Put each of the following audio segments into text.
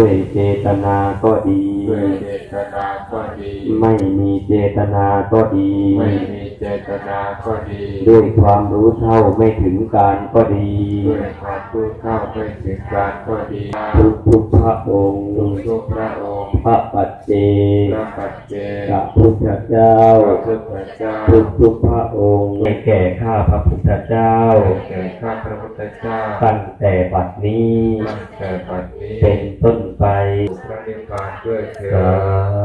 ด้วยเจตนาก็ดี ด้วยเจตนาก็ดี ไม่มีเจตนาก็ดี ไม่มีเจตนาก็ดี ด้วยความรู้เท่าไม่ถึงการก็ดี ด้วยความรู้เท่าไม่ถึงการก็ดี ทุกทุกๆพระองค์ทุกทุกพระองค์ พระปัจเจพระปัจเจกพระพุทธเจ้าพระพุทธเจ้าทุกทุกๆพระองค์ให้แก่ข้าพระพุทธเจ้าแก่ข้าพระพุทธเจ้าตั้งแต่บัดนี้ตั้งแต่บัดนี้เป็นต้นไปพระ นิพพานด้วยเถิสา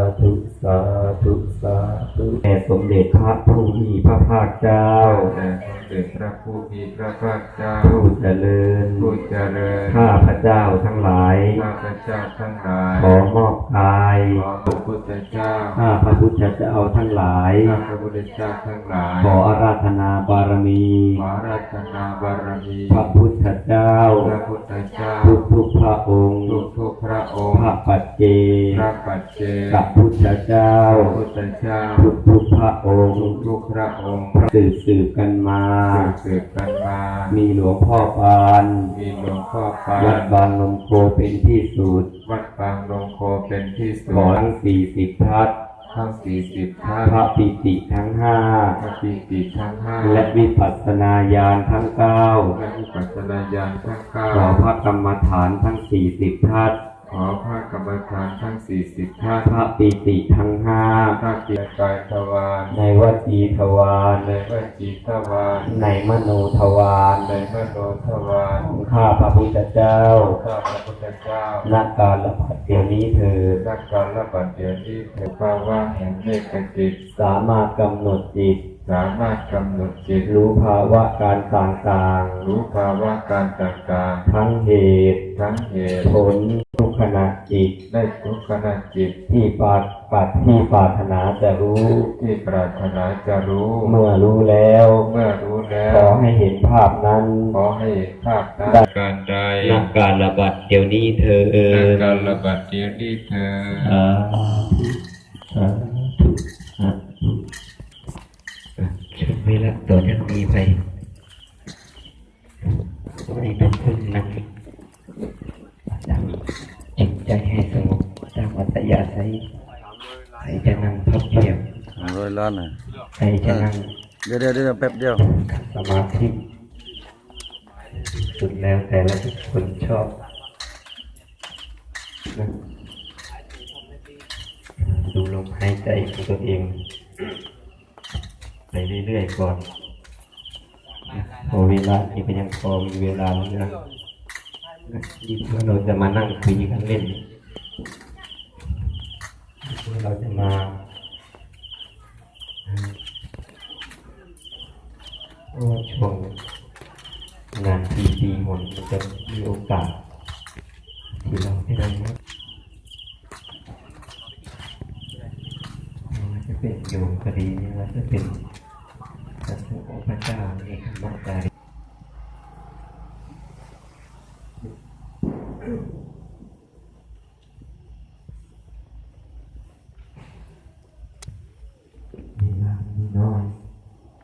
ดธุสาธุสาธุแด่สมเด็จพระผู้มีพระภาคเจ้าแต่สมเด็จพระผู้มีพระภาคเจ้าผู้เจริญผู้เจริญข้าพระเจ้าทั้งหลายข้าพระเจ้าทั้งหลายขอมอบกายขอพระพุทธเจ้าข้าพระพุทธเจ้าทั้งหลายข้าพระพุทธเจ้าทั้งหลาย ขออาราธนาบารมีขอราชนาบารมีพระพุทธเจ้าพระพุทธเจ้าทุกทุกๆพระองค์ทุกทุกพระองพค์ระปัจ เจพระปัจเจกพระพุทธเจ้าพระพุทธเจ้าทุกทุกๆพระองค์ทุกทุกพระองค์สืบสืบกันมาสืบกันมา มีหลวงพ่อปานมีหลวงพ่อปาวัดนบางนมโคเป็นที่สุด วัดบางลงโคเป็นที่สุขอดทั้งสี่สิบทัศทั้งสี่สิบท่านพระปิติทั้งห้าพระปีติทั้งห้าและวิปัสสนาญาณทั้งเก้าและวิปัสสนาญาณทั้งเก้าขอพระกรรมฐานทั้งสี่สิบทัศ ขอพระกรรมฐานทั้งสี่สิบท่านพระปิติทั้งห้าพระปีกายทวารในวจีทวารในวจีทวารในมโนทวารในมโนทวารข้าพระพุทธเจ้าข้าพระพุทธเจ้านักการละพัดเดี๋ยวนี้เถิดนักการระบาดเดี๋ยวนี้เถิดภาวะแห่งเมตจิตสามารถกำหนดจิตสามารถกำหนดจิตรู้ภาวะการต่างรู้ภาวะการต่างๆ ทั้งเหตุๆทั้งเหตุผลทุกขณะ จิตได้ทุกขณะจิตที่ปรารปัดที่ปรารถนาจะรู้ที่ปรารถนาจะรู้ เมื่อรู้แล้ว เมื่อรู้แล้ขอวให้เห็นภาพนั้นขอให้เห็นภาพนั้นการใดนักการระบาดเดี๋ยวนี้เธอเอการระบาดเดี๋ยวนี้เธอ สาธุสาธุชุดไม่ละตัวจะมีไปไม่เป็นพึ่งนั่งตั้งจิตใจให้สงบสร้างวัตยาใช้ใครจะนั่งพับเพียบ ห้าร้อยล้านน่ะ ใครจะนั่ง เดี๋ยวเดี๋ยวเดี๋ยวแป๊บเดียว สมาธิสุดแล้วแต่ละคนชอบนะดูลมหายใจของตัวเอง ไปเรื่อยๆก่อนนะพอเวลานี้ก็ยังพอมีเวลาเหลือนะยิ่งว่าเราจะมานั่งคุยกันเล่นเราจะมา เพราะว่าช่วงงานปีปีหนมันจะมีโอกาสที่เราไม่ได้นะไม่ว่าจะเป็นโยมคดีไม่ว่าจะเป็นพระสงฆ์พระเจ้าเอกมัตตารเวลามีน้อย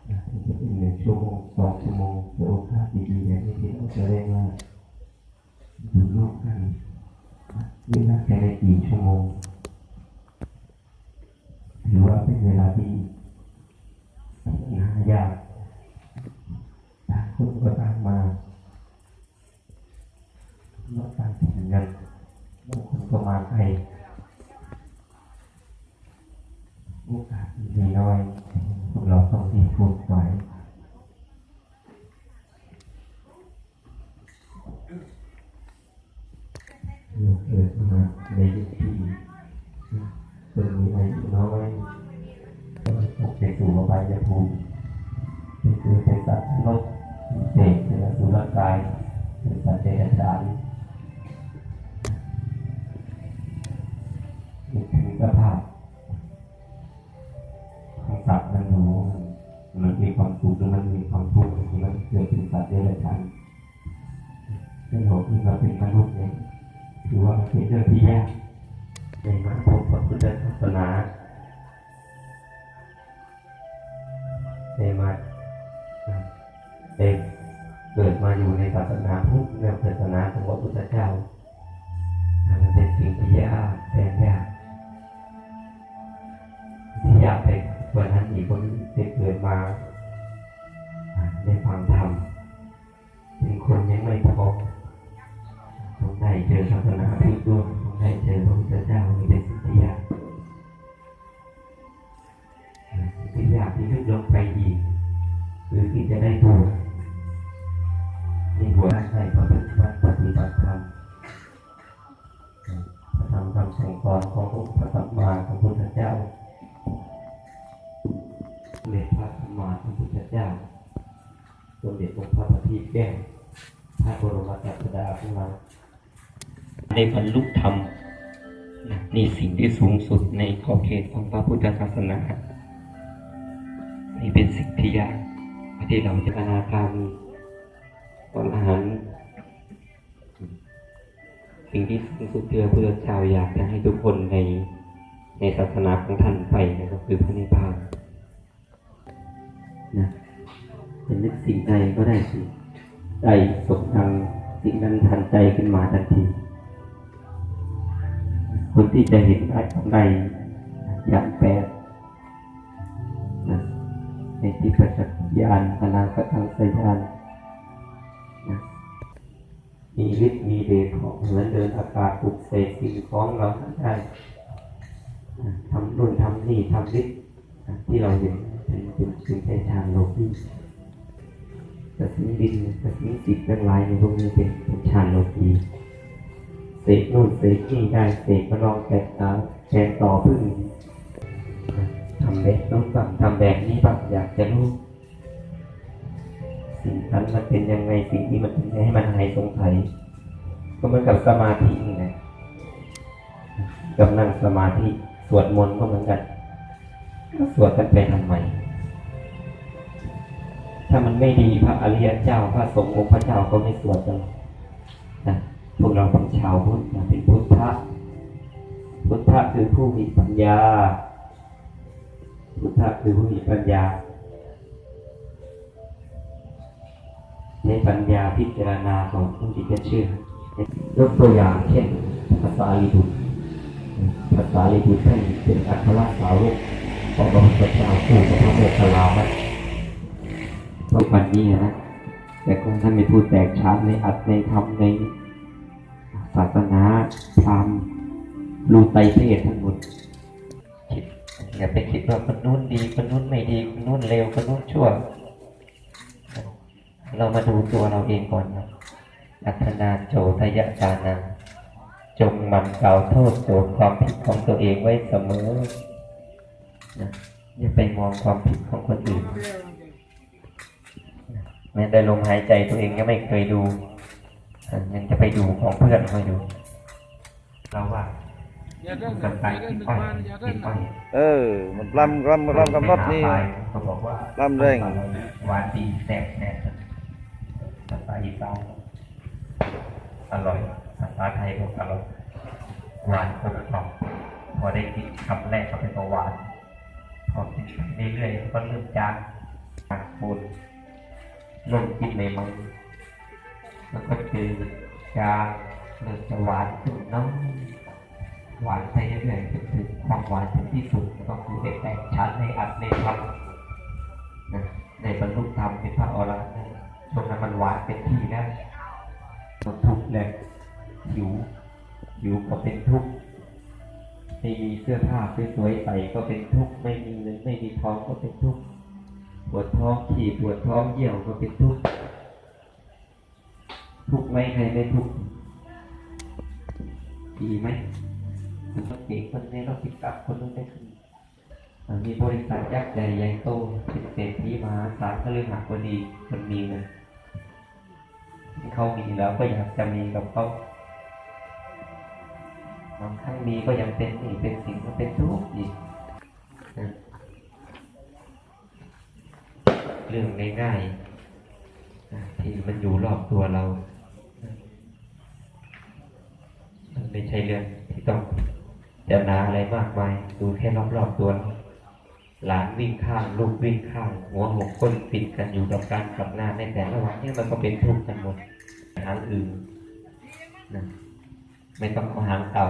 นะที่จะเป็นหนึ่งชั่วโมงสองชั่วโมงเดี๋ยวโอกาสดีๆอย่างที่เราจะเรียกว่า ดูโลกกันนี่รักแท้กี่ชั่วโมงถือว่าเป็นเวลาที่หายากต่างคนก็ต่างมาแล้วต่างถิ่นกันบางคนก็มาไกลโอกาสมีน้อยพวกเราต้องรีบพูดไว้ เราเกิดมา ในยุคที่คนมีอายุน้อยก็ตกไปสู่อบายภูมิคือเป็นสัตว์โลกเด็กเป็นสุรกายเป็นสัตว์เดรัจฉานนี่คือสภาพของสัตว์มันรู้มันมีความสุขหรือมันมีความทุกข์บางทีมันเกิดเป็นสัตว์เดรัจฉานซึ่งเราคือเราเป็นมนุษย์เนี่ย ถือว่าเป็นเรื่องที่ยากในมาพบพระพุทธศาสนาในมาเด็กเกิดมาอยู่ในศาสนาพุทธในศาสนาของพระพุทธเจ้ามันเป็นสิ่งที่ยากแต่ยาก องค์พระปฏิแก้วพระบรมศาสดาของเราได้บรรลุธรรมนี่สิ่งที่สูงสุดในขอบเขตของพระพุทธศาสนานี่เป็นสิ่งที่ยากที่เราจะอนาคามีตอนอาหาร สิ่งที่สูงสุดที่พระพุทธเจ้าอยากจะให้ทุกคนในในศาสนาของท่านไปนะครับคือพระนิพพานนะ จะนึกสิ่งใดก็ได้สิใจสมดังสิ่งนั้นทันใจขึ้นมาทันที คนที่จะเห็นได้กำไรอย่างแปดนะในที่ประจักษ์ญาณอนาคตังสยานนะมีฤทธิ์มีเดชของเหมือนเดินอากาศปลุกเสกสิ่งของเราทั้งได้ทำนู่นทำนี่ทำฤทธิ์ที่เราเห็นเป็นเป็นเป็นแค่ฌานโลกี กระสินดินกระสินจิตทั้งหลายในพวกนี้เป็นเป็นฌานโลกีเสกนู่นเสกนี่ได้เสกมาลองแกะตาแกะต่อพึ่งทำแบบนู้นบ้างทำแบบนี้บ้างอยากจะรู้สิ่งนั้นมันเป็นยังไงสิ่งที่มันเป็นให้มันหายสงสัยก็เหมือนกับสมาธินี่แหละกับนั่งสมาธิสวดมนต์ก็เหมือนกันก็สวดกันไปทำไม ถ้ามันไม่ดีพระอริยเจ้าพระสงฆ์องค์พระเจ้าก็ไม่สวดกันนะพวกเราเป็นชาวพุทธนะเป็นพุทธะพุทธะคือผู้มีปัญญา พุทธะคือผู้มีปัญญาในปัญญาพิจารณาของผู้ที่จะเชื่อยกตัวอย่างเช่นภาษาลิบุตรภาษาลิบุตรท่านเป็นอัครสาวกของพระพุทธเจ้าคู่กับพระโมคคัลลานะ ทุกวันนี้นะ แต่คงท่านไม่พูดแตกฉานในอัดในธรรมในศาสนาพราหมณ์รูไตเทศทั้งหมดคิดอย่าไปคิดว่าคนนู้นดีคนนู้นไม่ดีคนนู้นเลวคนนู้นชั่ว เรามาดูตัวเราเองก่อนนะอัตนาโจทยจานังจงมันเกล่าวโทษโจทความผิดของตัวเองไว้เสมอนะอย่าไปมองความผิดของคนอื่น แม้แต่ลมหายใจตัวเองก็ไม่เคยดูยังจะไปดูของเพื่อนเขาอยู่เราว่าอย่าเดินกันไปอย่าเดินกินหนึ่งอ้อยบ้านอย่าเดิกินนอ้อยเออ มันรำรำรำกำลัดนี่เขาบอกว่าลำเร่งหวานดีแซ่บแน่ภาษาอีสานอร่อยภาษาไทยก็อร่อยหวานกลมกล่อมพอได้กินคำแรกก็เป็นตัวหวานพอกินไปเรื่อยๆก็เริ่มจางจางปูน เริ่มกินในมือแล้วก็คือจะเริ่มจะหวานขึ้นน้องหวานไปเรื่อยๆจนถึงความหวานถึงที่สุดก็คือได้แตกชั้นในอัดในธรรมนะในบรรลุธรรมเป็นพระอรหันต์ช่วงนั้นมันหวานเป็นที่แล้วทุกข์แหละหิวหิวก็เป็นทุกข์ไม่มีเสื้อผ้าสวยๆใส่ก็เป็นทุกข์ไม่มีเงินไม่มีทองก็เป็นทุกข์ ปวดท้องขี่ปวดท้องเยี่ยวก็เป็นทุกข์ทุกข์ไหมใครไม่ทุกข์ดีไหมคนต้องเก่งคนนี้เราติดกับคนนู้นได้ขึ้นมีบริษัทยักษ์ใหญ่ใหญ่โตเป็นเศรษฐีมหาศาลก็เลยหาคนดีคนมีเงินที่เขามีแล้วก็อยากจะมีกับเขาบางครั้งมีก็ยังเป็นนี่เป็นสิ่งก็เป็นทุกข์อีกนะ เรื่องง่ายๆที่มันอยู่รอบตัวเรา มันไม่ใช่เรื่องที่ต้องจะนาอะไรมากมาย ดูแค่รอบๆตัว หลานวิ่งข้างลูกวิ่งข้าง หัวหกก้นติดกันอยู่กับการกับงานในแต่ละวันเนี่ยมันก็เป็นทุกข์กันหมดหางอื่นนะไม่ต้องเอาหางเต่า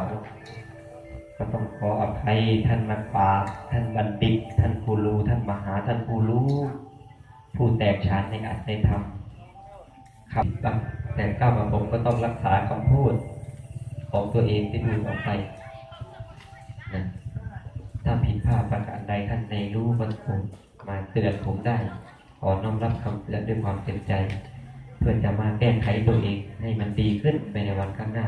ก็ต้องขออภัยท่านนักปราชญ์ท่านบัณฑิต ท่านผู้รู้ท่านมหาท่านผู้รู้ ผู้แตกฉานในอัตในธรรมครับแต่ก้าวมาผมก็ต้องรักษาคำพูดของตัวเองที่พูดออกไปนะถ้าผิดพลาดประการใดท่านในรู้มันผมมาเตือนผมได้ ขอน้อมรับคำเตือนด้วยความเต็มใจ เพื่อจะมาแก้ไขตัวเองให้มันดีขึ้นไปในวันข้างหน้า